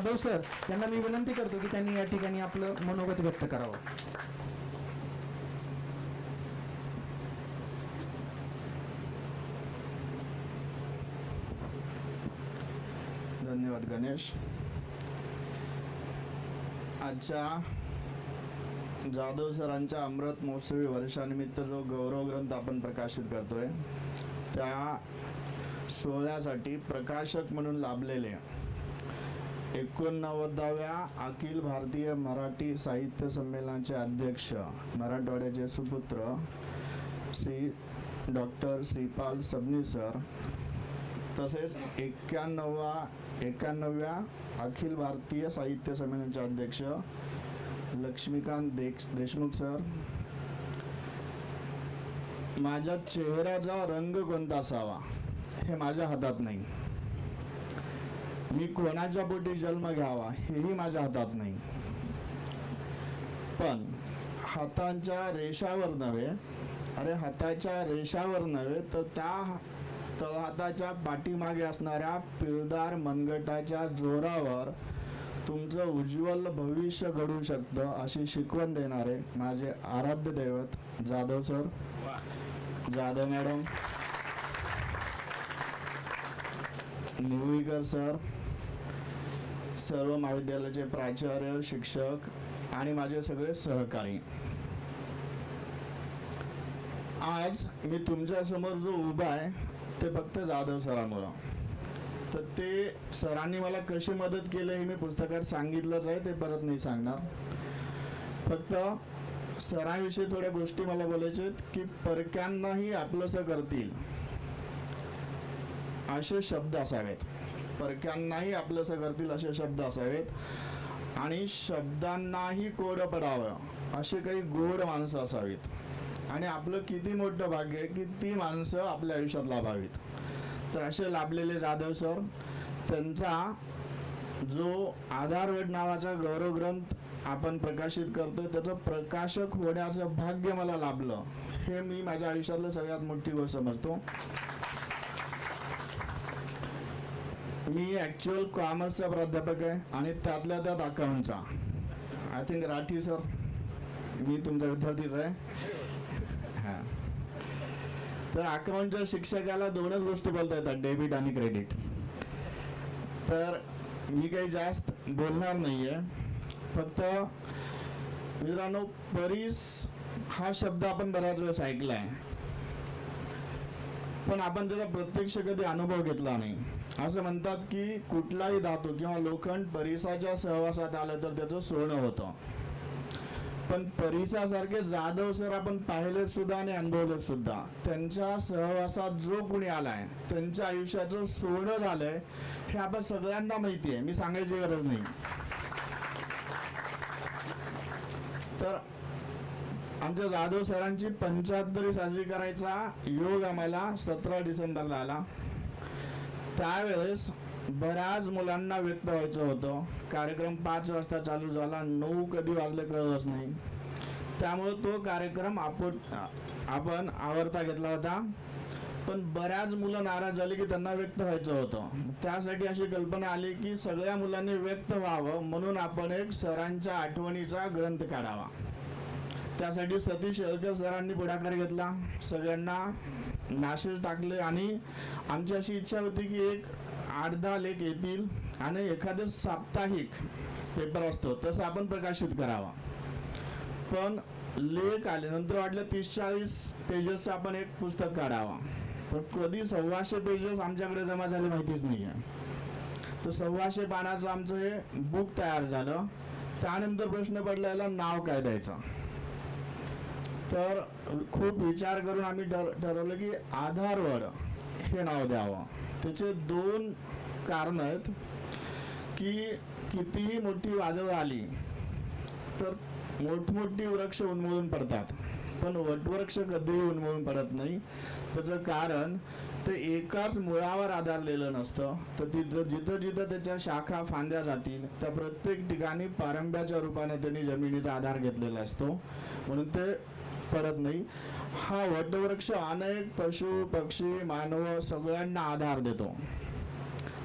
Jadhav sir यांना मी विनंती करतो की त्यांनी या ठिकाणी आपलं मनोगत व्यक्त करावं. धन्यवाद गणेश. आजच्या जाधव सरांच्या अमृत महोत्सवी वर्षानिमित्त जो गौरव ग्रंथ आपण प्रकाशित करतोय त्या सोहळ्यासाठी प्रकाशक म्हणून लाभलेले एकोणनव्वदाव्या अखिल भारतीय मराठी साहित्य संमेलनाचे अध्यक्ष मराठवाड्याचे सुपुत्र श्री डॉक्टर श्रीपाल सबनीसर तसेच एक्क्याण्णवा एक्क्याण्णव्या अखिल भारतीय साहित्य संमेलनाचे अध्यक्ष लक्ष्मीकांत देश देशमुख सर. माझ्या चेहऱ्याचा रंग कोणता असावा हे माझ्या हातात नाही. मी कोणाच्या पोटी जन्म घ्यावा हेही माझ्या हातात नाही. पण हातांच्या रेषावर नव्हे अरे हाताच्या रेषावर नव्हे तर त्या तळहाताच्या पाठीमागे असणाऱ्या पिळदार मनगटाच्या जोरावर तुमचं उज्ज्वल भविष्य घडू शकतं अशी शिकवण देणारे माझे आराध्य दैवत Jadhav sir. Jadhav madam. Nivalikar sir. सर्व महाविद्यालयाचे प्राचार्य शिक्षक आणि माझे सगळे सहकारी. आज मी तुमच्यासमोर जो उभा आहे ते फक्त जाधव सरांमुळं तर ते सरांनी मला कशी मदत केली हे मी पुस्तकात सांगितलंच आहे ते परत नाही सांगणार. फक्त सरांविषयी थोड्या गोष्टी मला बोलायच्या आहेत की परक्यांनाही आपलंसं करतील असे शब्द असावेत. परक्यांनाही आपलंसं करतील असे शब्द असावेत. आणि शब्दांनाही कोरं पडावं असे काही गोड माणसं असावीत. आणि आपलं किती मोठं भाग्य आहे की ती माणसं आपल्या आयुष्यात लाभावीत. तर असे लाभलेले जाधव सर त्यांचा जो आधारवेड नावाचा गौरव ग्रंथ आपण प्रकाशित करतोय त्याचं प्रकाशक होण्याचं भाग्य मला लाभलं हे मी माझ्या आयुष्यातलं सगळ्यात मोठी गोष्ट समजतो. मी ॲक्च्युअल कॉमर्सचा प्राध्यापक आहे आणि त्यातल्या त्यात अकाउंटचा आय थिंक राठी सर मी तुमचा विद्यार्थीच आहे. हां. तर अकाउंटच्या शिक्षकाला दोनच गोष्टी बोलता येतात डेबिट आणि क्रेडिट तर मी काही जास्त बोलणार नाही आहे फक्त मित्रांनो परीस हा शब्द आपण बऱ्याच वेळेस ऐकला आहे पण आपण त्याचा प्रत्यक्ष कधी अनुभव घेतला नाही. असं म्हणतात की कुठलाही धातू किंवा लोखंड परिसाच्या सहवासात आलं तर त्याचं सोनं होतं. पण परिसासारखे जाधव सर आपण पाहिले सुद्धा आणि अनुभवले सुद्धा त्यांच्या सहवासात जो कुणी आलाय त्यांच्या आयुष्याचं सोनं झालंय हे आपण सगळ्यांना माहिती आहे मी सांगायची गरज नाही. तर आमच्या जाधव सरांची पंच्याहत्तरी साजरी करायचा योग आम्हाला सतरा डिसेंबरला आला. त्यावेळेस बऱ्याच मुलांना व्यक्त व्हायचं होतं. कार्यक्रम पाच वाजता चालू झाला नऊ कधी वाजले कळलंच नाही. त्यामुळे तो कार्यक्रम आपण आपण आवडता घेतला होता. पण बऱ्याच मुलं नाराज झाली की त्यांना व्यक्त व्हायचं होतं. त्यासाठी अशी कल्पना आली की सगळ्या मुलांनी व्यक्त व्हावं म्हणून आपण एक सरांच्या आठवणीचा ग्रंथ काढावा. त्यासाठी सतीश येळकर सरांनी पुढाकार घेतला. सगळ्यांना मॅसेज टाकले आणि आमची अशी इच्छा होती की एक आठ दहा लेख येतील आणि एखादं साप्ताहिक पेपर असतो तसं आपण प्रकाशित करावा. पण लेख आले नंतर वाटलं तीस चाळीस पेजेसचं आपण एक पुस्तक काढावा. पण कधी सव्वाशे पेजेस आमच्याकडे जमा झाले माहितीच नाही आहे तर सव्वाशे पानाचं आमचं हे बुक तयार झालं. त्यानंतर प्रश्न पडला याला नाव काय द्यायचं? तर खूप विचार करून आम्ही ठर ठरवलं की आधारवर हे नाव द्यावं. त्याचे दोन कारण आहेत की कितीही मोठी वादळं आली तर मोठमोठी वृक्ष उन्मळून पडतात. पण वटवृक्ष कधीही उन्मळून पडत नाही. त्याचं कारण ते एकाच मुळावर आधारलेलं नसतं. तर तिथं जिथं जिथं त्याच्या शाखा फांद्या जातील त्या प्रत्येक ठिकाणी पारंब्याच्या रूपाने त्यांनी जमिनीचा आधार घेतलेला असतो. म्हणून ते परत नाही. हा वटवृक्ष अनेक पशु पक्षी मानव सगळ्यांना आधार देतो.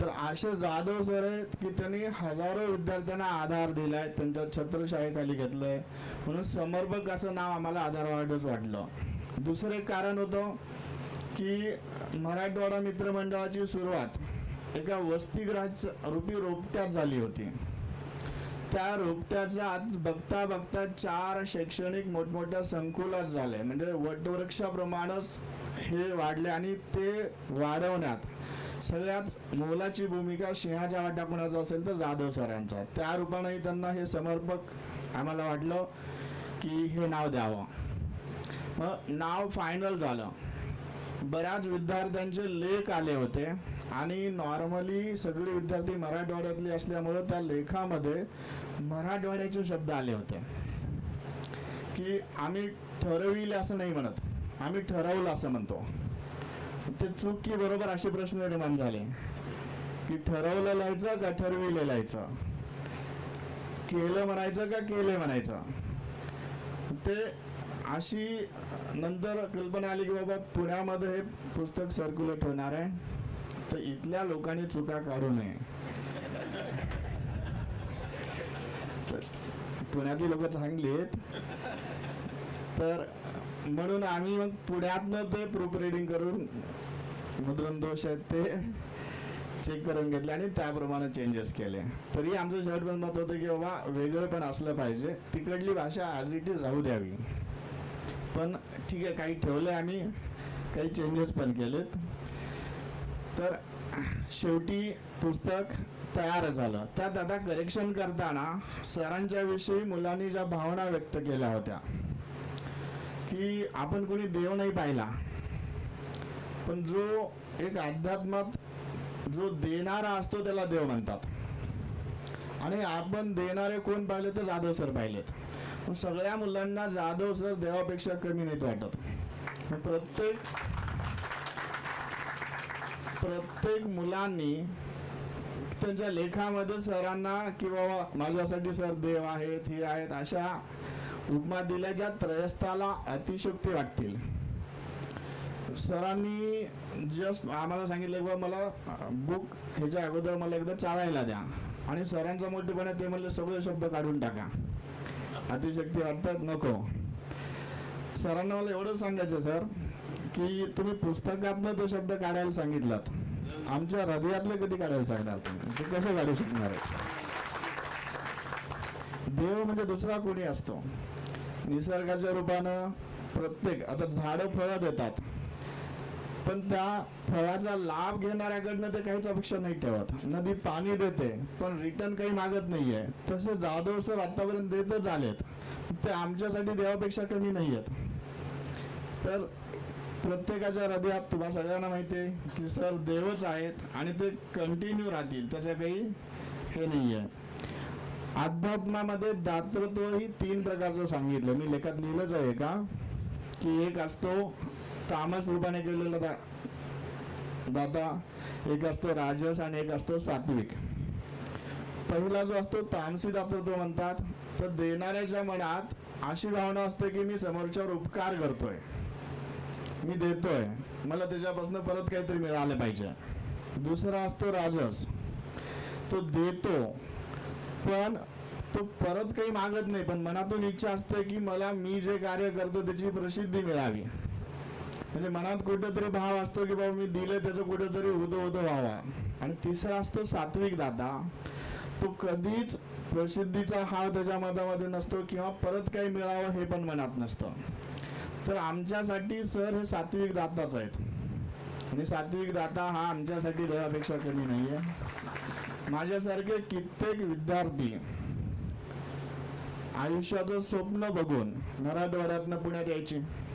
तर असे जाधव सर आहेत की त्यांनी हजारो विद्यार्थ्यांना आधार दिलाय त्यांच्या छत्रशाहीखाली घेतलंय. म्हणून समर्पक असं नाव आम्हाला आधार वाटच वाटलं. दुसरं एक कारण होतं की मराठवाडा मित्रमंडळाची सुरुवात एका वसतिगृहाच्या रूपी रोपट्यात झाली होती. त्या रोपट्याच्या आत बघता बघता चार शैक्षणिक मोठमोठ्या संकुलात झाले. म्हणजे वटवृक्षाप्रमाणेच हे वाढले आणि ते वाढवण्यात सगळ्यात मोलाची भूमिका सिंहाच्या वाटा असेल तर जाधव सरांचा त्या रूपानेही त्यांना हे समर्पक आम्हाला वाटलं की हे नाव द्यावं. मग नाव फायनल झालं. बऱ्याच विद्यार्थ्यांचे लेख आले होते. आणि नॉर्मली सगळे विद्यार्थी मराठवाड्यातले असल्यामुळे त्या लेखामध्ये मराठवाड्याचे शब्द आले होते. की आम्ही ठरविले असं नाही म्हणत. आम्ही ठरवलं असं म्हणतो. ते चूक की बरोबर असे प्रश्न निर्माण झाले. की ठरवलं लिहायचं का ठरविले लिहायचं? केलं म्हणायचं का केले म्हणायचं? ते अशी नंतर कल्पना आली की बाबा पुण्यामध्ये हे पुस्तक सर्क्युलेट होणार आहे. तर इथल्या लोकांनी चुका काढू नये. तर पुण्यातली लोक चांगली आहेत. तर म्हणून आम्ही मग पुण्यातनं ते प्रूफ रिडिंग करून मुद्रण दोष आहेत ते चेक करून घेतले आणि त्याप्रमाणे चेंजेस केले. तरी आमचं शर्ट पण मत होतं की बाबा वेगळं पण असलं पाहिजे. तिकडली भाषा आज इट इज राहू द्यावी. पण ठीक आहे काही ठेवले आम्ही काही चेंजेस पण केलेत. तर शेवटी पुस्तक तयार झालं. त्यात आता करेक्शन करताना सरांच्या विषयी मुलांनी ज्या भावना व्यक्त केल्या होत्या की आपण कोणी देव नाही पाहिला पण जो एक अध्यात्मात जो देणारा असतो त्याला देव म्हणतात. आणि आपण देणारे कोण पाहिले तर जाधव सर पाहिलेत. सगळ्या मुलांना जाधव सर देवापेक्षा कमी नाहीत वाटत. प्रत्येक प्रत्येक मुलांनी त्यांच्या लेखामध्ये सरांना की बाबा माझ्यासाठी सर देव आहेत हे आहेत अशा उपमा दिल्या ज्या त्रयस्थाला अतिशोक्ती वाटतील. सरांनी जस्ट आम्हाला सांगितलं बाबा मला बुक ह्याच्या अगोदर मला एकदा चाळायला द्या. आणि सरांचा मोठेपणा ते म्हणले सगळे शब्द काढून टाका. अतिशक्ती वाटतात नको. सरांना मला एवढं सांगायचं सर की तुम्ही पुस्तकातनं तो शब्द काढायला सांगितलात. आमच्या हृदयातलं कधी काढायला सांगणार तुम्ही? ते कसं काढू शकणार? आहे देव म्हणजे दुसरा कोणी असतो. निसर्गाच्या रूपानं प्रत्येक आता झाडं फळं देतात. पण त्या फळाचा लाभ घेणाऱ्याकडनं ते काहीच अपेक्षा नाही ठेवत. नदी पाणी देते पण रिटर्न काही मागत नाहीये. तसे जाधव सर आतापर्यंत देतच आलेत. ते आमच्यासाठी देवापेक्षा कमी नाही आहेत तर प्रत्येकाच्या हृदयात तुम्हाला सगळ्यांना माहिती आहे की सर देवच आहेत आणि ते कंटिन्यू राहतील. त्याच्या काही हे नाही आहे अध्यात्मामध्ये दातृत्व ही तीन प्रकारचं सांगितलं. मी लेखात लिहिलंच आहे का? की एक असतो तामस रूपाने केलेला दा दाता एक असतो राजस आणि एक असतो सात्विक. पहिला जो असतो तामसी दातृत्व म्हणतात तर देणाऱ्याच्या मनात अशी भावना असते की मी समोरच्यावर उपकार करतोय. मी देतोय. मला त्याच्यापासून परत काहीतरी मिळालं पाहिजे. दुसरा असतो राजस. तो देतो पण तो परत काही मागत नाही. पण मनातून इच्छा असते की मला मी जे कार्य करतो त्याची प्रसिद्धी मिळावी. म्हणजे मनात कुठेतरी भाव असतो की बाबा मी दिले त्याचं कुठेतरी उदो उदो व्हावा. आणि तिसरा असतो सात्विक दाता. तो कधीच प्रसिद्धीचा हाव त्याच्या मतामध्ये नसतो किंवा परत काही मिळावं हे पण मनात नसतं. तर आमच्यासाठी सर हे सात्विक दाताच आहेत. आणि सात्विक दाता हा आमच्यासाठी देवापेक्षा कमी नाहीये. माझ्यासारखे कित्येक विद्यार्थी आयुष्याचं स्वप्न बघून मराठवाड्यातनं पुण्यात यायचे.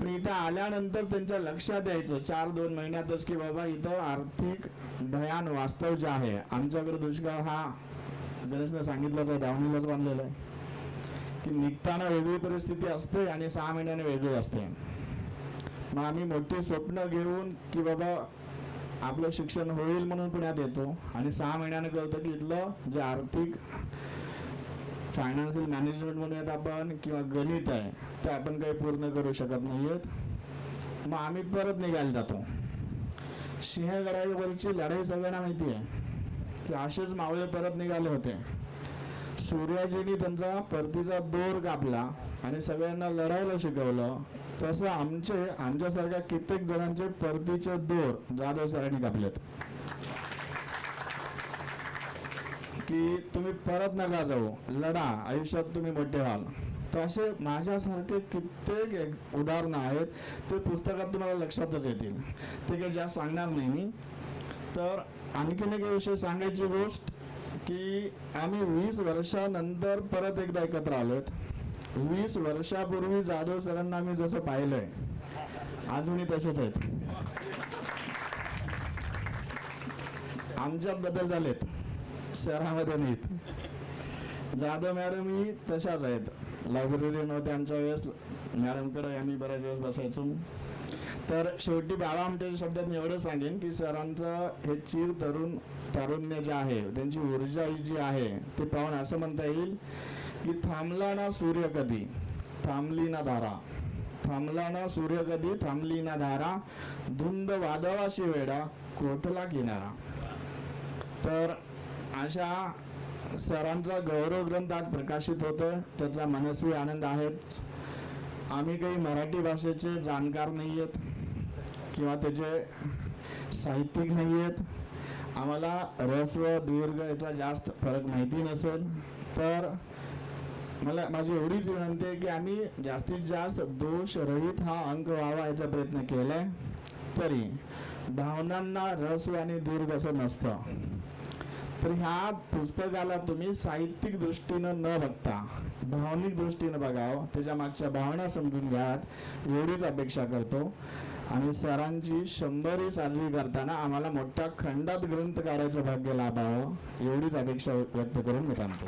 पण इथं आल्यानंतर त्यांच्या लक्षात यायचं चार दोन महिन्यातच की बाबा इथं आर्थिक भयान वास्तव जे आहे आमच्याकडे दुष्काळ हा गणेशने सांगितलंच आहे दावणीलाच बांधलेला आहे. की निघताना वेगळी परिस्थिती असते आणि सहा महिन्याने वेगळी असते. मग आम्ही मोठे स्वप्न घेऊन की बाबा आपलं शिक्षण होईल म्हणून पुण्यात येतो आणि सहा महिन्याने कळतं की इथलं जे आर्थिक फायनान्शियल मॅनेजमेंट म्हणूयात आपण किंवा गणित आहे ते आपण काही पूर्ण करू शकत नाहीयेत. मग आम्ही परत निघायला जातो. सिंहगडावरची लढाई सगळ्यांना माहिती आहे की असेच मावळे परत निघाले होते. सूर्याजींनी त्यांचा परतीचा दोर कापला आणि सगळ्यांना लढायला शिकवलं. तसं आमचे आमच्यासारख्या कित्येक जणांचे परतीचे दोर जाधव सरांनी कापलेत. की तुम्ही परत नका जाऊ. लढा. आयुष्यात तुम्ही मोठे व्हाल. तर असे माझ्यासारखे कित्येक एक उदाहरणं आहेत. ते पुस्तकात तुम्हाला लक्षातच येतील. ते काही जास्त सांगणार नाही मी. तर आणखीन एक विषय सांगायची गोष्ट की आम्ही वीस वर्षानंतर परत एकदा एकत्र आलोत वीस वर्षापूर्वी जाधव सरांना आम्ही जसं पाहिलंय अजूनही तसेच आहेत. आमच्यात बदल झालेत. शहरामध्ये नाहीत. जाधव मॅडम ही तशाच आहेत. लायब्ररी नव्हते आमच्या वेळेस. मॅडमकडे आम्ही बऱ्याच वेळेस बसायचो. तर शेवटी बाबा आमच्या शब्दात मी एवढं सांगेन की सरांचं हे चिर तरुण तारुण्य जे आहे त्यांची ऊर्जा जी आहे ते पाहून असं म्हणता येईल की थांबला ना सूर्य कधी थांबली ना धारा. थांबला ना सूर्य कधी थांबली ना धारा. धुंद वादळाशी वेडा कोटला किनारा. तर अशा सरांचा गौरव ग्रंथ आज प्रकाशित होतो त्याचा मनस्वी आनंद आहेत आम्ही काही मराठी भाषेचे जाणकार नाही आहेत किंवा त्याचे साहित्यिक नाही आहेत आम्हाला रस्व दीर्घ याचा जास्त फरक माहिती नसेल. तर मला माझी एवढीच विनंती आहे की आम्ही जास्तीत जास्त दोषरहित हा अंक व्हावा याचा प्रयत्न केलाय. तरी भावनांना रस्व आणि दीर्घ असं नसतं. तर ह्या पुस्तकाला तुम्ही साहित्यिक दृष्टीनं न बघता भावनिक दृष्टीनं बघावं त्याच्या मागच्या भावना समजून घ्यात एवढीच अपेक्षा करतो. आणि सरांची शंभरी साजरी करताना आम्हाला मोठ्या खंडात ग्रंथ काढायचं भाग्य लाभावं एवढीच अपेक्षा व्यक्त करून मी थांबतो